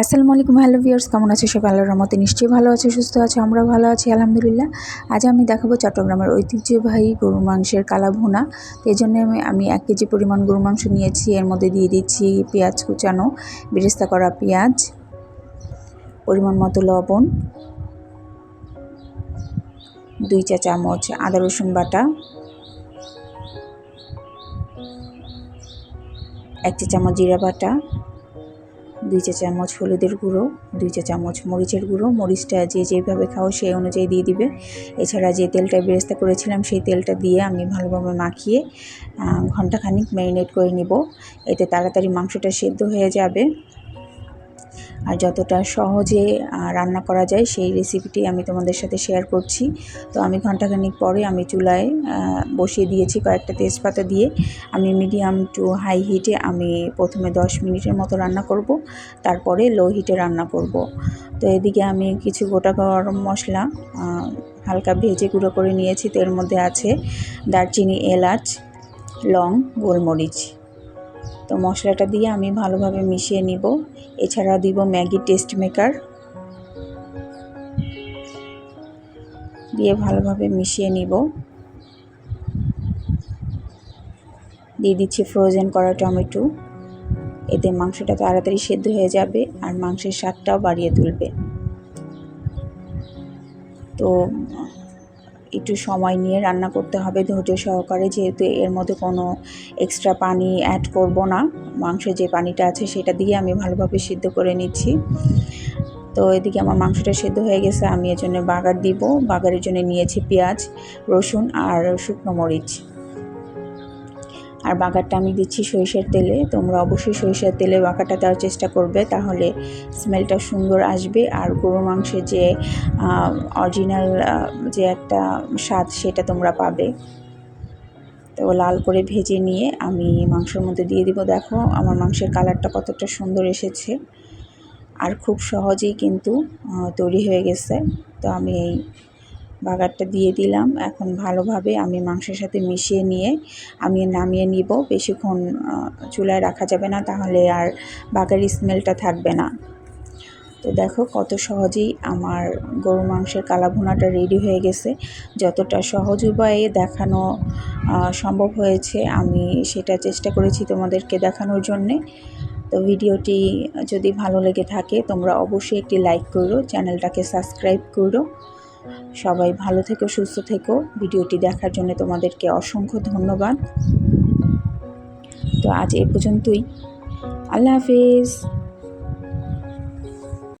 আসসালামু আলাইকুম, hello viewers, কেমন আছে সবাই? আল্লাহর রহমতে নিশ্চয়ই ভালো আছে, সুস্থ আছে আমরা ভালো আছি, আলহামদুলিল্লাহ। আজ আমি দেখাবো চট্টগ্রামের ঐতিহ্যবাহী গরুর মাংসের কালা ভুনা এই জন্য আমি এক কেজি পরিমাণ গরুর মাংস নিয়েছি। এর মধ্যে দিয়ে দিচ্ছি পেঁয়াজ কুচানো, বেরেস্তা করা পেঁয়াজ, পরিমাণ মতো লবণ, দুই চা চামচ আদা রসুন বাটা, এক চা চামচ জিরা বাটা দুই চা চামচ হলুদের গুঁড়ো, দুই চা চামচ মরিচের গুঁড়ো। মরিচটা যে যেভাবে খাও সেই অনুযায়ী দিয়ে দিবে। এছাড়া যে তেলটা বেরেস্তা করেছিলাম সেই তেলটা দিয়ে আমি ভালোভাবে মাখিয়ে ঘন্টাখানিক ম্যারিনেট করে নিব। এতে তাড়াতাড়ি মাংসটা সেদ্ধ হয়ে যাবে। আর যতটা সহজে রান্না করা যায় সেই রেসিপিটি আমি তোমাদের সাথে শেয়ার করছি। তো আমি ঘন্টাখানিক পরে আমি চুলায় বসিয়ে দিয়েছি কয়েকটা তেজপাতা দিয়ে। আমি মিডিয়াম টু হাই হিটে আমি প্রথমে দশ মিনিটের মতো রান্না করব, তারপরে লো হিটে রান্না করব। তো এদিকে আমি কিছু গোটা গরম মশলা হালকা ভেজে গুঁড়ো করে নিয়েছি। তো এর মধ্যে আছে দারচিনি, এলাচ, লং, গোলমরিচ। তো মশলাটা দিয়ে আমি ভালোভাবে মিশিয়ে নিব। এছাড়া দিব ম্যাগি টেস্ট মেকার। দিয়ে ভালোভাবে মিশিয়ে নিব। দিয়ে দিচ্ছি ফ্রোজেন করা টমেটো। এতে মাংসটা তাড়াতাড়ি সেদ্ধ হয়ে যাবে আর মাংসের স্বাদটাও বাড়িয়ে তুলবে। তো একটু সময় নিয়ে রান্না করতে হবে ধৈর্য সহকারে, যেহেতু এর মধ্যে কোনো এক্সট্রা পানি অ্যাড করব না। মাংস যে পানিটা আছে সেটা দিয়ে আমি ভালোভাবে সিদ্ধ করে নিচ্ছি। তো এদিকে আমার মাংসটা সেদ্ধ হয়ে গেছে, আমি এর জন্য বাগার দিব। বাগারের জন্য নিয়েছি পেঁয়াজ, রসুন আর শুকনো মরিচ। আর বাগারটা আমি দিচ্ছি সরিষার তেলে। তোমরা অবশ্যই সরিষার তেলে বাগারটা দেওয়ার চেষ্টা করবে, তাহলে স্মেলটা সুন্দর আসবে। আর গরুর মাংসের যে অরিজিনাল যে একটা স্বাদ সেটা তোমরা পাবে। তো লাল করে ভেজে নিয়ে আমি মাংসের মধ্যে দিয়ে দিব। দেখো, আমার মাংসের কালারটা কতটা সুন্দর এসেছে। আর খুব সহজেই কিন্তু তৈরি হয়ে গেছে। তো আমি এই বাগারটা দিয়ে দিলাম। এখন ভালোভাবে আমি মাংসের সাথে মিশিয়ে নিয়ে আমি নামিয়ে নিব। বেশিক্ষণ চুলায় রাখা যাবে না, তাহলে আর বাগার স্মেলটা থাকবে না। তো দেখো কত সহজেই আমার গরু মাংসের কালা ভুনাটা রেডি হয়ে গেছে। যতটা সহজ উপায়ে দেখানো সম্ভব হয়েছে, আমি সেটা চেষ্টা করেছি তোমাদেরকে দেখানোর জন্যে। তো ভিডিওটি যদি ভালো লেগে থাকে, তোমরা অবশ্যই একটি লাইক করো, চ্যানেলটাকে সাবস্ক্রাইব করো। সবাই ভালো থেকো, সুস্থ থেকো। ভিডিওটি দেখার জন্য তোমাদেরকে অসংখ্য ধন্যবাদ। তো আজ এ পর্যন্তই। আল্লাহ হাফিজ।